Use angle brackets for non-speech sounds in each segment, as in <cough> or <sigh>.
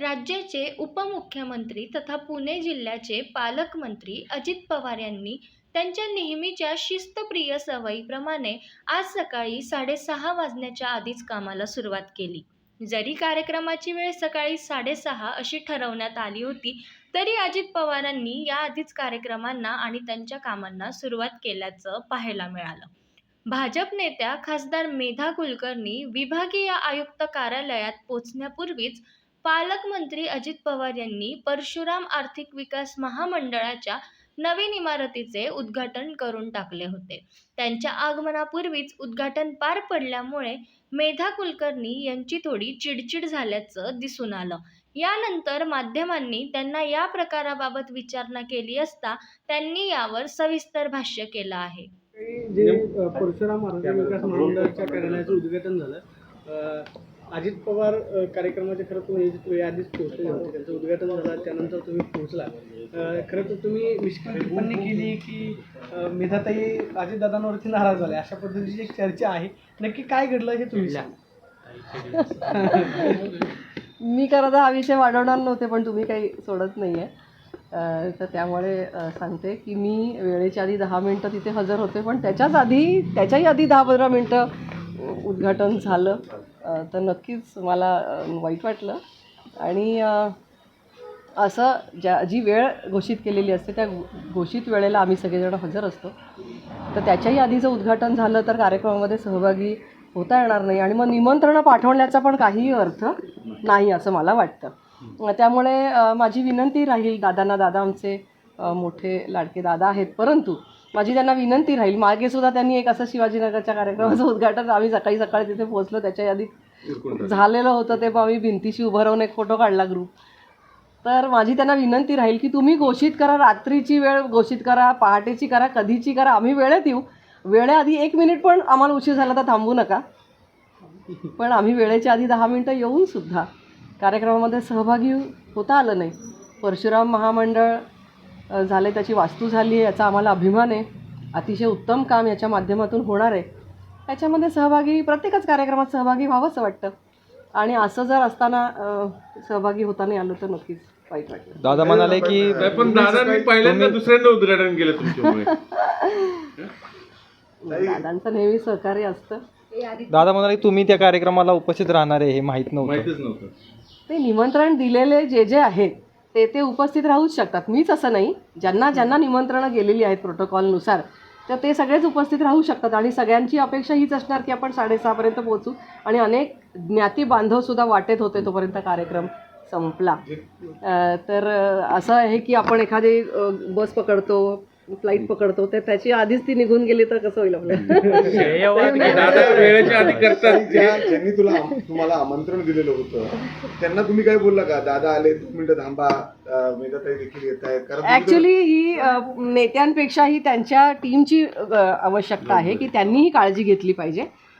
राज्याचे उपमुख्यमंत्री तथा पुणे जिल्ह्याचे पालकमंत्री अजित पवार यांनी त्यांच्या नेहमीच्या शिस्तप्रिय सवयीप्रमाणे आज सकाळी साडेसहा वाजण्याच्या आधीच कामाला सुरुवात केली. जरी कार्यक्रमाची वेळ सकाळी साडेसहा अशी ठरवण्यात आली होती तरी अजित पवारांनी याआधीच कार्यक्रमांना आणि त्यांच्या कामांना सुरुवात केल्याचं पाहायला मिळालं. भाजप नेत्या खासदार मेधा कुलकर्णी विभागीय आयुक्त कार्यालयात पोचण्यापूर्वीच पालकमंत्री अजित पवार यांनी परशुराम आर्थिक विकास महामंडळाच्या नवीन इमारतीचे उद्घाटन करून टाकले होते. त्यांच्या आगमनापूर्वीच उद्घाटन पार पडल्यामुळे मेधा कुलकर्णी यांची थोडी चिडचिड झाल्याचं दिसून आलं. यानंतर माध्यमांनी त्यांना या प्रकाराबाबत विचारणा केली असता त्यांनी यावर सविस्तर भाष्य केलं आहे. जे परशुराम आर्थिक विकास महामंडळाच्या कार्यालयाचं उद्घाटन झालं अजित पवार अ, कार्यक्रमाचे खरं तुम्ही आधीच पोहोचले होते त्यांचं उद्घाटन झालं त्यानंतर तुम्ही पोहोचला. खरं तर तुम्ही मिश्किल टिप्पणी केली की मेधाताई अजितदादांवरती नाराज झाले. अशा पद्धतीची एक चर्चा आहे. नक्की काय घडलं हे तुम्ही सांगा. <laughs> मी खरं तर हा विषय वाढवणार नव्हते पण तुम्ही काही सोडत नाही आहे तर त्यामुळे सांगते की मी वेळेच्या आधी दहा मिनटं तिथे हजर होते पण त्याच्याच आधी त्याच्याही आधी दहा पंधरा मिनटं उद्घाटन झालं. तर नक्कीच मला वाईट वाटलं. आणि असं ज्या जी वेळ घोषित केलेली असते त्या घोषित वेळेला आम्ही सगळेजण हजर असतो. तर त्याच्याही आधीचं उद्घाटन झालं तर कार्यक्रमामध्ये सहभागी होता येणार नाही. आणि मग निमंत्रणं पाठवण्याचा पण काहीही अर्थ नाही असं मला वाटतं. त्यामुळे माझी विनंती राहील दादांना. दादा आमचे मोठे लाडके दादा आहेत. परंतु माझी त्यांना विनंती राहील. मागे सुद्धा त्यांनी एक असं शिवाजीनगरच्या कार्यक्रमाचं उद्घाटन आम्ही सकाळी सकाळी तिथे पोहोचलो. त्याच्या आधी झालेलं होतं ते मग आम्ही भिंतीशी उभं राहून एक फोटो काढला ग्रुप तर माझी त्यांना विनंती राहील की तुम्ही घोषित करा रात्रीची वेळ घोषित करा पहाटेची करा कधीची करा. आम्ही वेळेत येऊ. वेळेआधी एक मिनिट पण आम्हाला उशीर झाला तर थांबू नका. पण आम्ही वेळेच्या आधी दहा मिनटं येऊन सुद्धा कार्यक्रमामध्ये सहभागी होता आलं नाही. परशुराम महामंडळ अ, झाले त्याची वास्तू झाली आहे याचा आम्हाला अभिमान आहे. अतिशय उत्तम काम याच्या माध्यमातून होणार आहे. याच्यामध्ये सहभागी प्रत्येकच कार्यक्रमात सहभागी व्हावंसं वाटतं. आणि असं जर असताना सहभागी होता नाही आलं तर नक्कीच वाईट वाटतं. दादा म्हणाले की नाही, पण दादा मी पहिल्यांदा दुसऱ्यांदा उद्घाटन केलं तुमच्यामुळे. <laughs> दादांचं नेहमी सहकार्य असतं. दादा म्हणाले तुम्ही त्या कार्यक्रमाला उपस्थित राहणार आहे हे माहीत नव्हतं. माहितच नव्हतं. ते निमंत्रण दिलेले जे जे आहेत ते ते उपस्थित राहूच शकतात. मीच असं नाही. ज्यांना ज्यांना निमंत्रणं गेलेली आहेत प्रोटोकॉलनुसार तर ते सगळेच उपस्थित राहू शकतात आणि सगळ्यांची अपेक्षा हीच असणार की आपण साडेसहापर्यंत पोहोचू आणि अनेक ज्ञाती बांधवसुद्धा वाटेत होते तोपर्यंत कार्यक्रम संपला. तर असं आहे की आपण एखादी बस पकडतो फ्लाईट पकडतो तर त्याची आधीच ती निघून गेली तर कसं होईल <laughs> वेळेच्या आधी करतात ज्या- ज्यांनी तुला तुम्हाला आमंत्रण दिलेलं होतं त्यांना तुम्ही काय बोलला का? दादा आले दोन मिनिटं थांबा. ऍक्च्युली ही नेत्यांपेक्षाही त्यांच्या टीमची आवश्यकता आहे की त्यांनीही काळजी घेतली पाहिजे.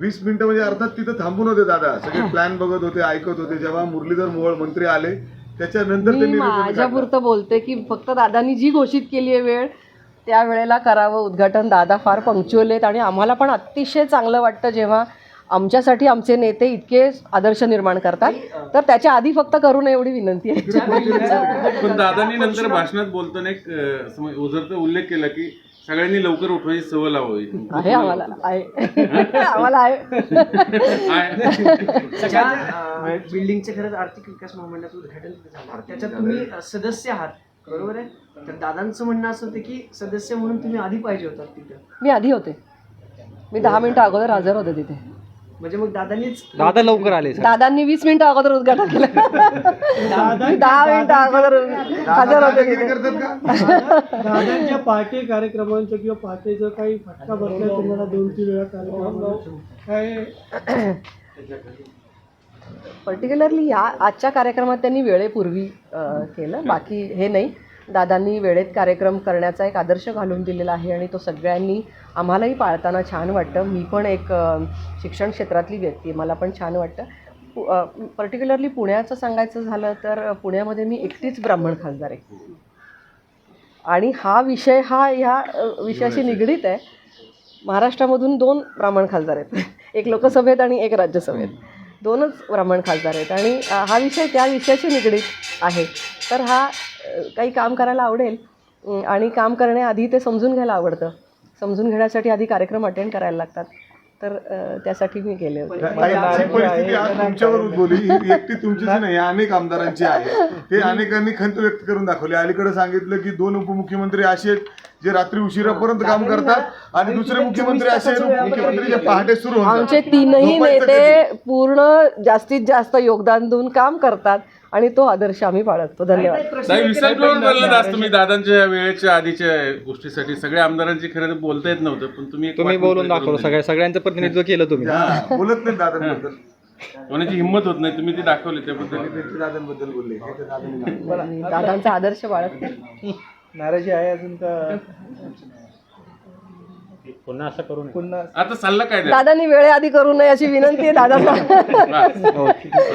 वीस मिनिटं म्हणजे अर्थात तिथं थांबून होते दादा. सगळे प्लॅन बघत होते ऐकत होते. जेव्हा मुरलीधर मोहोळ मंत्री आले त्याच्यानंतर मी. माझ्यापुरतं बोलते की फक्त दादांनी जी घोषित केली आहे वेळ त्या वेळेला करावं उद्घाटन. दादा फार पंक्च्युअल आहेत आणि आम्हाला पण अतिशय चांगलं वाटतं जेव्हा आमच्यासाठी आमचे नेते इतके आदर्श निर्माण करतात. तर त्याच्या आधी फक्त करू नये एवढी विनंती आहे. पण दादांनी नंतर भाषणात बोलताना एक ओझरचा उल्लेख केला की सगळ्यांनी लवकर उठवायची सवय लावावी. आहे आम्हाला. आहे. आम्हाला आहे. बिल्डिंगचे खरंच आर्थिक विकास महामंडळाचं उद्घाटन झालं. त्याच्यात तुम्ही सदस्य आहात. बरोबर आहे? तर दादांचं म्हणणं असं होतं की सदस्य म्हणून तुम्ही आधी पाहिजे होतात तिथं. मी आधी होते. मी दहा मिनिटं अगोदर हजर होते तिथे. म्हणजे मग दादांनीच दादा लवकर आले सर. दादांनी वीस मिनिटं अगोदर उद्घाटन केलं. मी दहा मिनिटं अगोदर हजर होते तिथे. दादांच्या पहाटे कार्यक्रमांचं किंवा पहाटेचं काही फटका बसला तुम्हाला दोन तीन वेळा कार्यक्रम काय? पर्टिक्युलरली या आजच्या कार्यक्रमात त्यांनी वेळेपूर्वी अ, केलं. बाकी हे नाही. दादांनी वेळेत कार्यक्रम करण्याचा एक आदर्श घालून दिलेला आहे आणि तो सगळ्यांनी आम्हालाही पाळताना छान वाटतं. मी पण एक शिक्षण क्षेत्रातली व्यक्ती आहे. मला पण छान वाटतं. पर्टिक्युलरली पुण्याचं सांगायचं झालं तर पुण्यामध्ये मी एकटीच ब्राह्मण खासदार आहे. आणि हा विषय हा ह्या विषयाशी निगडीत आहे. महाराष्ट्रामधून दोन ब्राह्मण खासदार आहेत. <laughs> एक लोकसभेत आणि एक राज्यसभेत. दोनच ब्राह्मण खासदार आहेत. आणि हा विषय त्या विषयाशी निगडीत आहे. तर हा काही काम करायला आवडेल. आणि काम करण्याआधी ते समजून घ्यायला आवडतं. समजून घेण्यासाठी आधी कार्यक्रम अटेंड करायला लागतात. तर त्यासाठी मी गेले होते. ताई, परिस्थिती आज तुमच्यावर उद्भवली ही एकटी तुमचीच नाही अनेक आमदारांची आहे. ते अनेकांनी खंत व्यक्त करून दाखवली. अलीकडे सांगितलं की दोन उपमुख्यमंत्री असे आहेत जे रात्री उशिरापर्यंत काम करतात आणि दुसरे मुख्यमंत्री असे आहेत उपमुख्यमंत्री जे पहाटे सुरू होतात. आमचे तीनही झोपायचं नेते पूर्ण जास्तीत जास्त योगदान देऊन काम करतात. आणि तो आदर्श आम्ही बाळगतो धन्यवाद. नाही बोललं तुम्ही दादांच्या वेळेच्या आधीच्या गोष्टीसाठी. सगळ्या आमदारांची खरं तर बोलता येत नव्हतं पण तुम्ही एक तुम्ही बोलून दाखवलं करून सगळ्या सगळ्यांचं प्रतिनिधित्व केलं तुम्ही. हा, बोलत नाही दादांबद्दल. दिली. कोणाची हिंमत होत नाही तुम्ही ती दाखवली त्याबद्दल. दादांबद्दल बोलले हे तर दादांनी दादांचा आदर्श बाळगते नाराजी आहे अजून का? आता सल्ला काय द्या दादांनी वेळेआधी करू नये अशी विनंती आहे दादांना. बस.